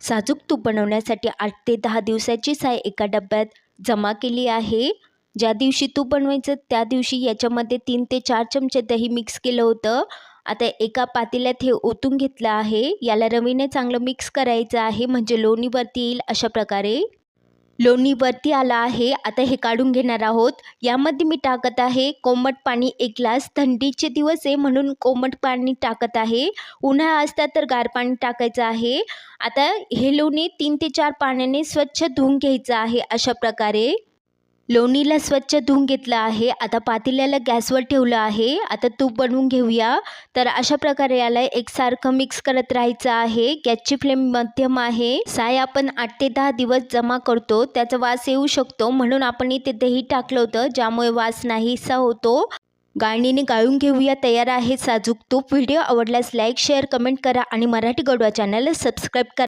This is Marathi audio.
साजूक तूप बनवण्यासाठी आठ ते दहा दिवसाची साय एका डब्यात जमा केली आहे. ज्या दिवशी तूप बनवायचं त्या दिवशी याच्यामध्ये तीन ते चार चमचे दही मिक्स केलं होतं. आता एका पातेल्यात हे ओतून घेतलं आहे. याला रवीने चांगलं मिक्स करायचं आहे म्हणजे लोणीवरती येईल अशा प्रकारे. लोणीवरती आला आहे. आता हे काढून घेणार आहोत. यामध्ये मी टाकत आहे कोमट पाणी एक ग्लास. थंडीचे दिवस आहे म्हणून कोमट पाणी टाकत आहे. उन्हाळा असता तर गार पाणी टाकायचं आहे. आता हे लोणी तीन ते चार पाण्याने स्वच्छ धुवून घ्यायचं आहे अशा प्रकारे. लोणीला स्वच्छ धुवून घेतलं आहे. आता पातेल्याला गॅसवर ठेवलं आहे. आता तूप बनवून घेऊया. तर अशा प्रकारे याला एकसारखं मिक्स करत राहायचं आहे. गॅसची फ्लेम मध्यम आहे. साय आपण आठ ते दहा दिवस जमा करतो. त्याचा वास येऊ शकतो. म्हणून आपण इथे दही टाकलं होतं ज्यामुळे वास नाहीसा होतो. गाळणीने गाळून घेऊया. तयार आहे साजूक तूप. व्हिडिओ आवडल्यास लाईक शेअर कमेंट करा आणि मराठी गडवा चॅनलला सबस्क्राईब करा.